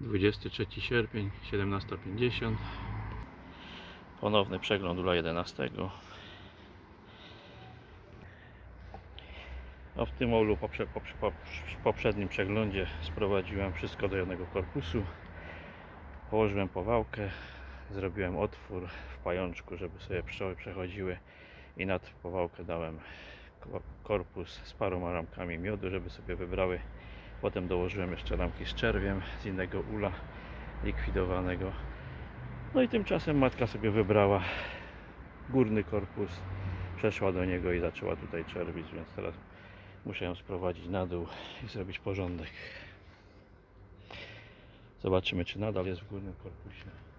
23 sierpień, 17.50. Ponowny przegląd Ula 11. No w tym olu poprze, poprze, poprze, poprzednim przeglądzie sprowadziłem wszystko do jednego korpusu. Położyłem powałkę, zrobiłem otwór w pajączku, żeby sobie pszczoły przechodziły i nad powałkę dałem ko- korpus z paroma ramkami miodu, żeby sobie wybrały. Potem dołożyłem jeszcze ramki z czerwiem z innego ula likwidowanego. No i tymczasem matka sobie wybrała górny korpus, przeszła do niego i zaczęła tutaj czerwić, więc teraz muszę ją sprowadzić na dół i zrobić porządek. Zobaczymy, czy nadal jest w górnym korpusie.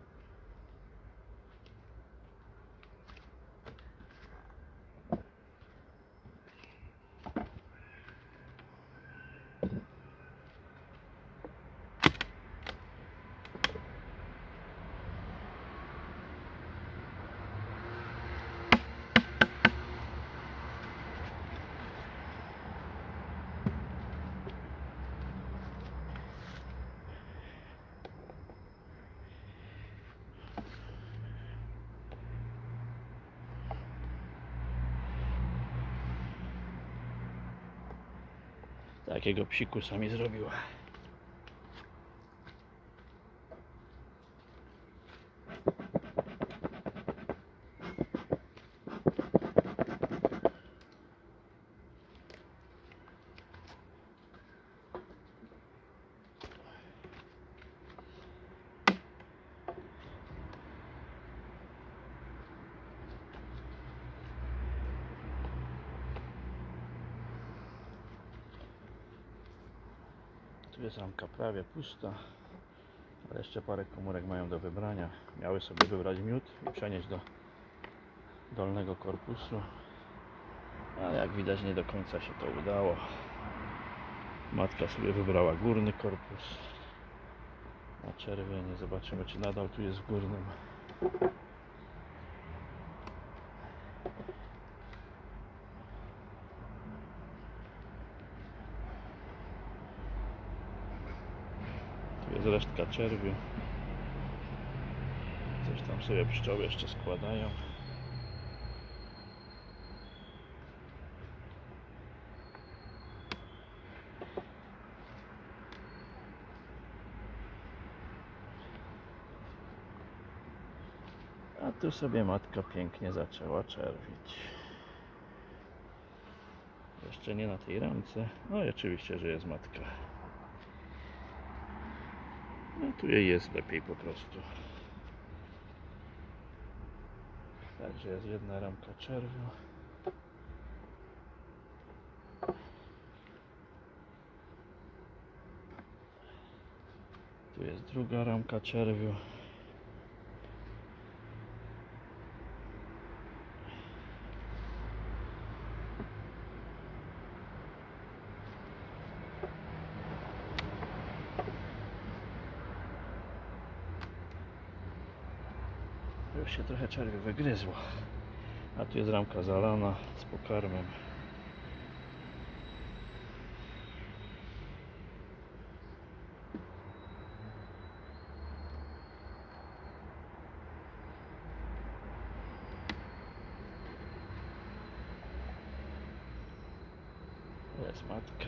Takiego psikusa mi zrobiła. Prawie pusta, ale jeszcze parę komórek mają do wybrania. Miały sobie wybrać miód i przenieść do dolnego korpusu, ale jak widać nie do końca się to udało. Matka sobie wybrała górny korpus na czerwienie. Zobaczymy czy nadal tu jest w górnym. Tu jest resztka czerwiu. Coś tam sobie pszczoły jeszcze składają. A tu sobie matka pięknie zaczęła czerwić. Jeszcze nie na tej ramce. No i oczywiście, że jest matka. No tu jest lepiej po prostu. Także jest jedna ramka czerwiu. Tu jest druga ramka czerwiu. Już się trochę czerwiu wygryzło. A tu jest ramka zalana z pokarmem. Jest matka.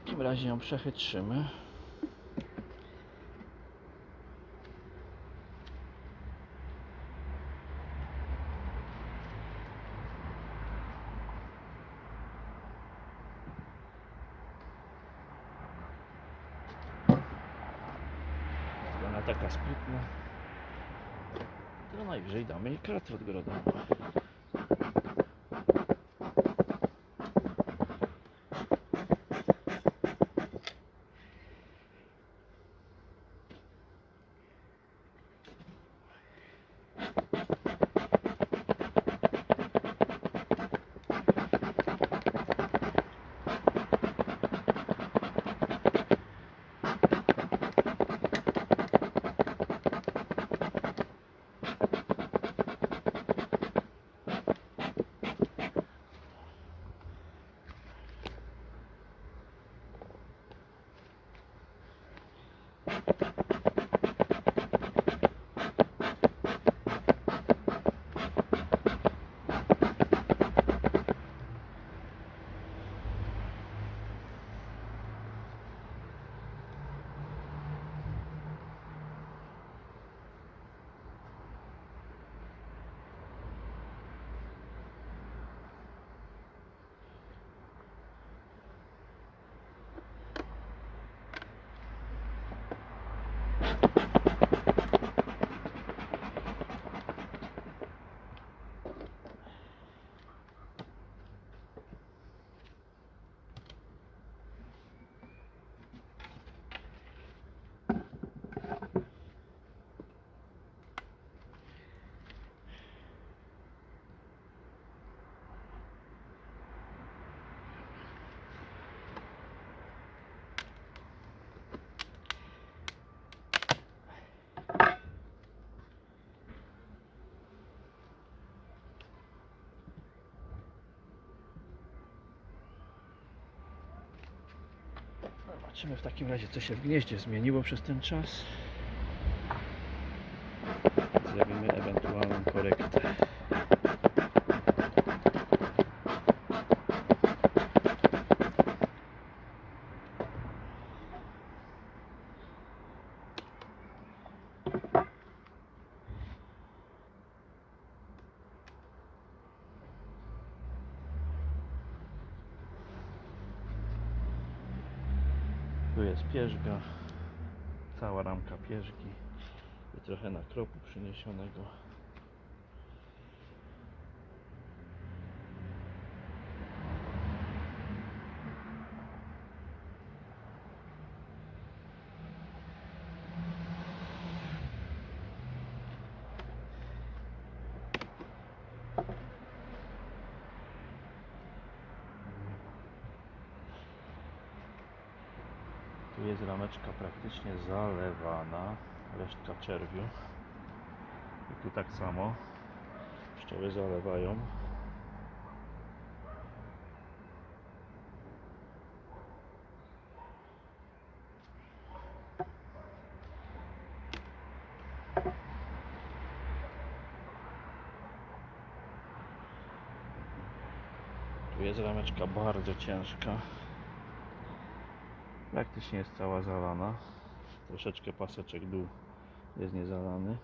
W takim razie ją przechytrzymy. Ona taka sprytna. To najwyżej damy jej kratę odgrodową. Zobaczymy w takim razie, co się w gnieździe zmieniło przez ten czas. Tu jest pierzga, cała ramka pierzgi i trochę nakropu przyniesionego. Tu rameczka praktycznie zalewana, resztka czerwiu. I tu tak samo pszczoły zalewają. Tu jest rameczka bardzo ciężka. Praktycznie jest cała zalana. Troszeczkę paseczek dół jest niezalany.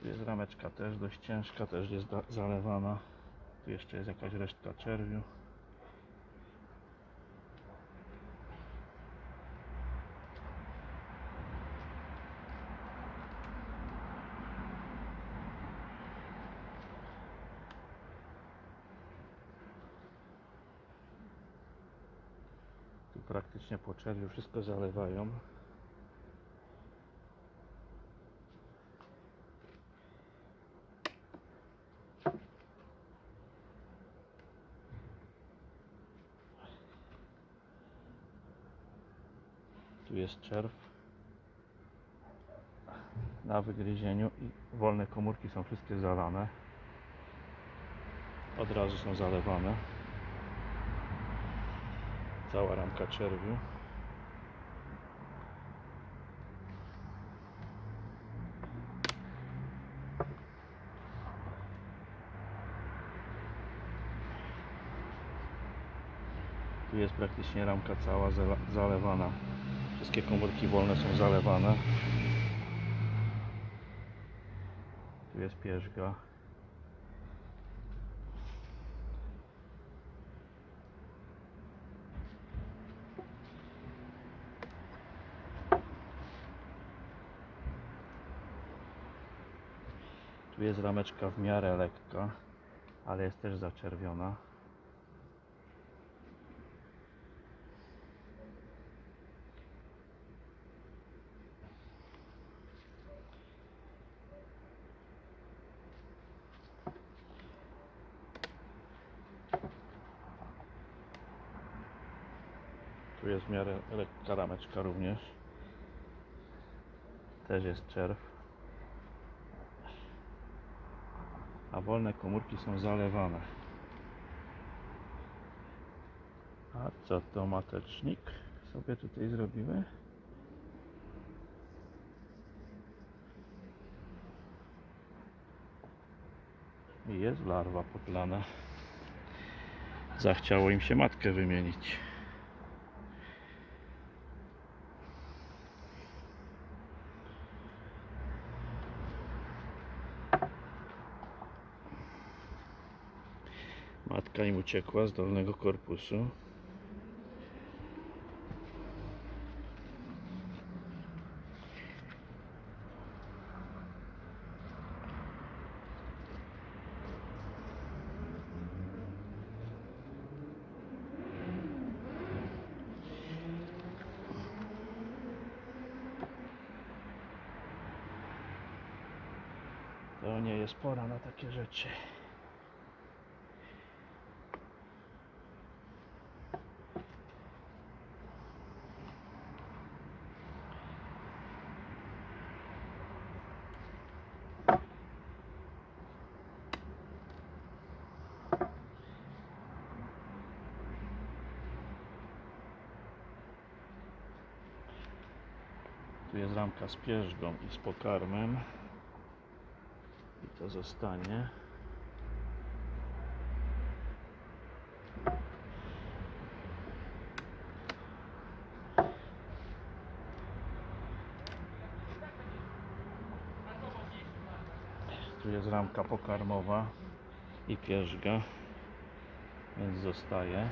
Tu jest rameczka też dość ciężka, też jest zalewana. Tu jeszcze jest jakaś resztka czerwiu. Tu praktycznie po czerwiu wszystko zalewają. Tu jest czerw na wygryzieniu i wolne komórki są wszystkie zalane. Od razu są zalewane. Cała ramka czerwiu. Jest praktycznie ramka cała zalewana. Wszystkie komórki wolne są zalewane. Tu jest pierzga. Tu jest rameczka w miarę lekka, ale jest też zaczerwiona. W miarę lekka rameczka również. Też jest czerw. A wolne komórki są zalewane. A co to matecznik sobie tutaj zrobimy? I jest larwa potlana. Zachciało im się matkę wymienić. Matka im uciekła z dolnego korpusu. To nie jest pora na takie rzeczy. Ramka z pierzgą i z pokarmem. I to zostanie. Tu jest ramka pokarmowa i pierzga, więc zostaje.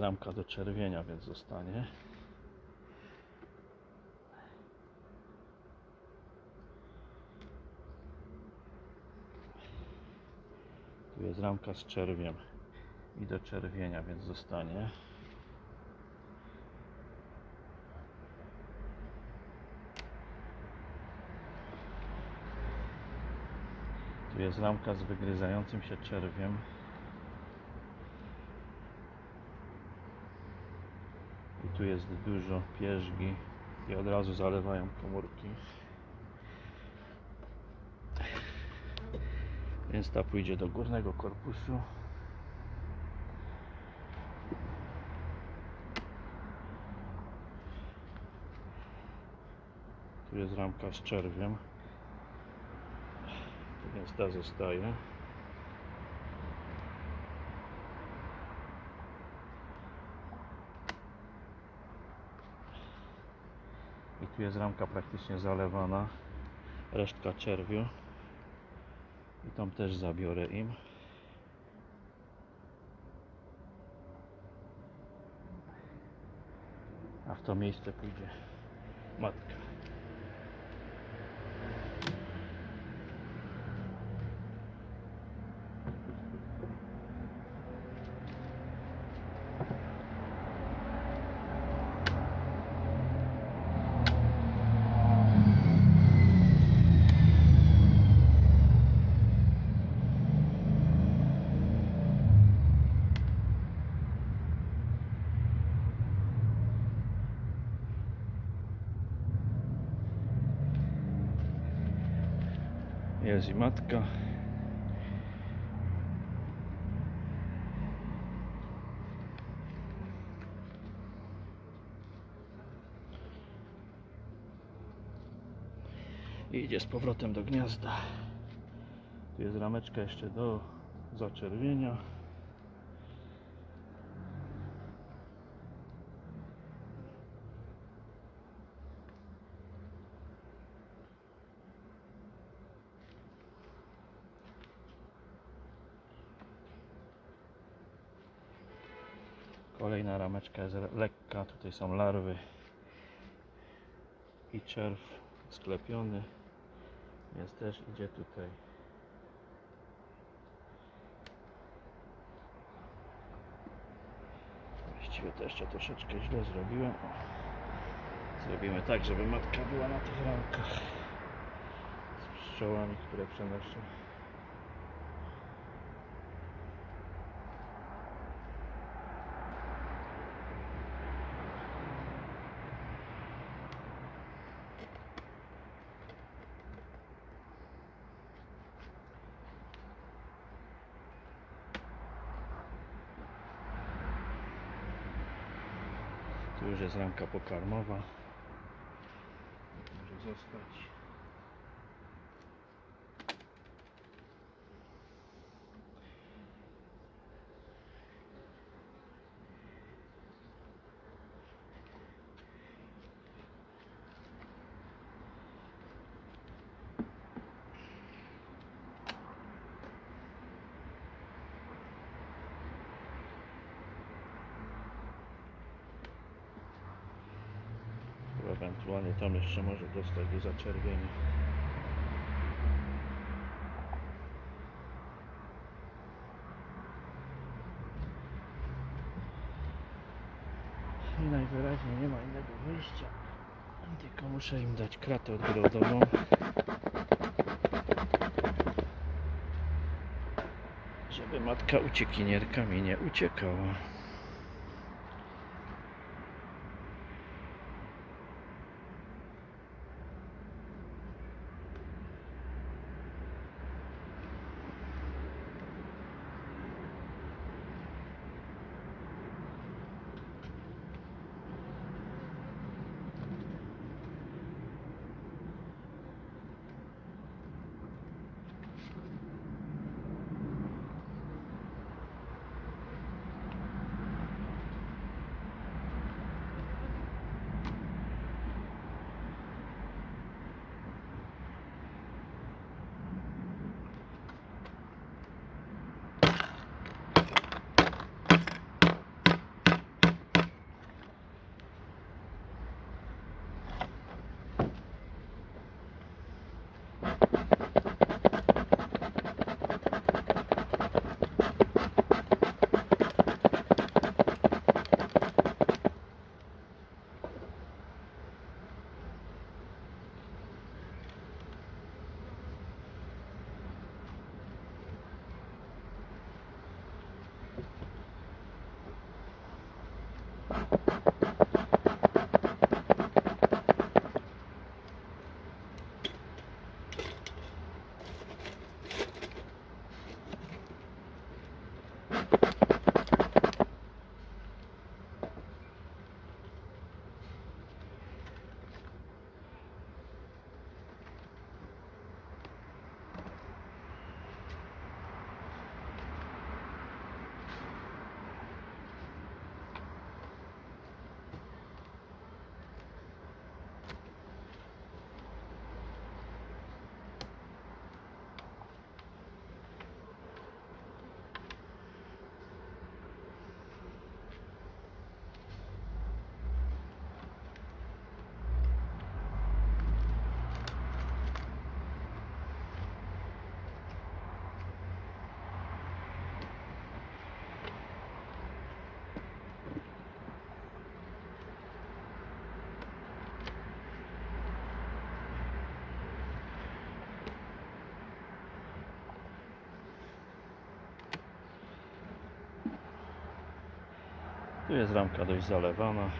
Ramka do czerwienia, więc zostanie. Tu jest ramka z czerwiem i do czerwienia, więc zostanie. Tu jest ramka z wygryzającym się czerwiem. Tu jest dużo pierzgi i od razu zalewają komórki. Więc ta pójdzie do górnego korpusu. Tu jest ramka z czerwiem. Więc ta zostaje. I tu jest ramka praktycznie zalewana. Resztka czerwiu. I tam też zabiorę im. A w to miejsce pójdzie matka. Matka. I idzie z powrotem do gniazda. Tu jest rameczka jeszcze do zaczerwienia. Kolejna rameczka jest lekka, tutaj są larwy i czerw sklepiony, więc też idzie tutaj. Właściwie to jeszcze troszeczkę źle zrobiłem. Zrobimy tak, żeby matka była na tych ramkach z pszczołami, które przenoszą. Ramka pokarmowa. Może zostać. Tu Ewentualnie tam jeszcze może dostać do zaczerwienia. I najwyraźniej nie ma innego wyjścia. Tylko muszę im dać kratę odgrodową. Żeby matka uciekinierka mi nie uciekała. Tu jest ramka dość zalewana.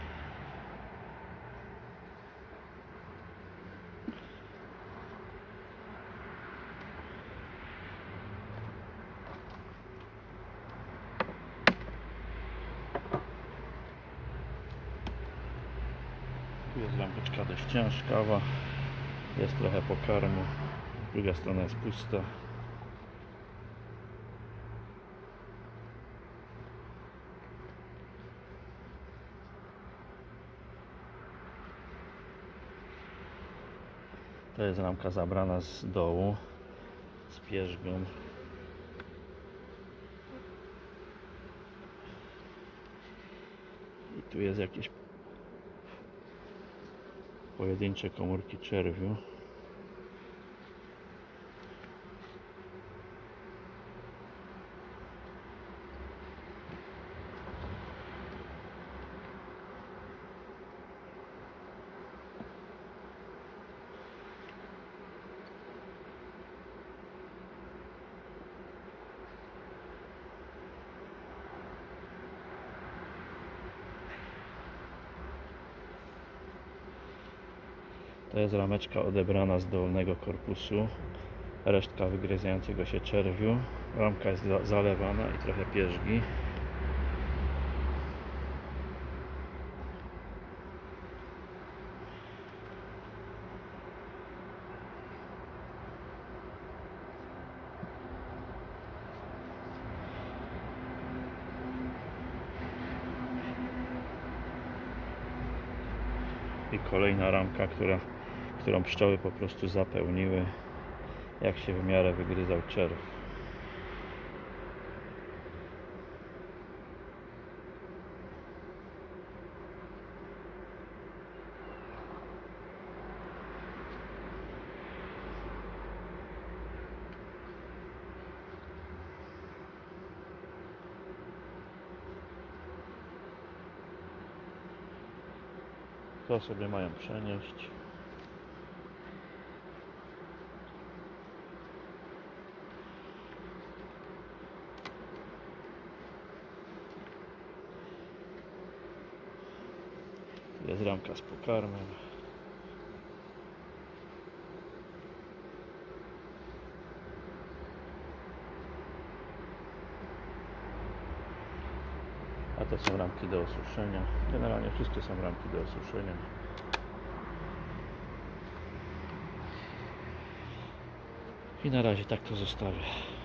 Jest dość ciężkawa. Jest trochę pokarmu. Druga strona jest pusta. To jest ramka zabrana z dołu z pierzgą. I tu jest jakieś pojedyncze komórki czerwiu. To jest rameczka odebrana z dolnego korpusu. Resztka wygryzającego się czerwiu. Ramka jest za- zalewana i trochę pierzgi. I kolejna ramka, która, którą pszczoły po prostu zapełniły, jak się w miarę wygryzał czerw. To sobie mają przenieść. Ramka z pokarmem. A to są ramki do osuszenia. Generalnie wszystkie są ramki do osuszenia. I na razie tak to zostawię.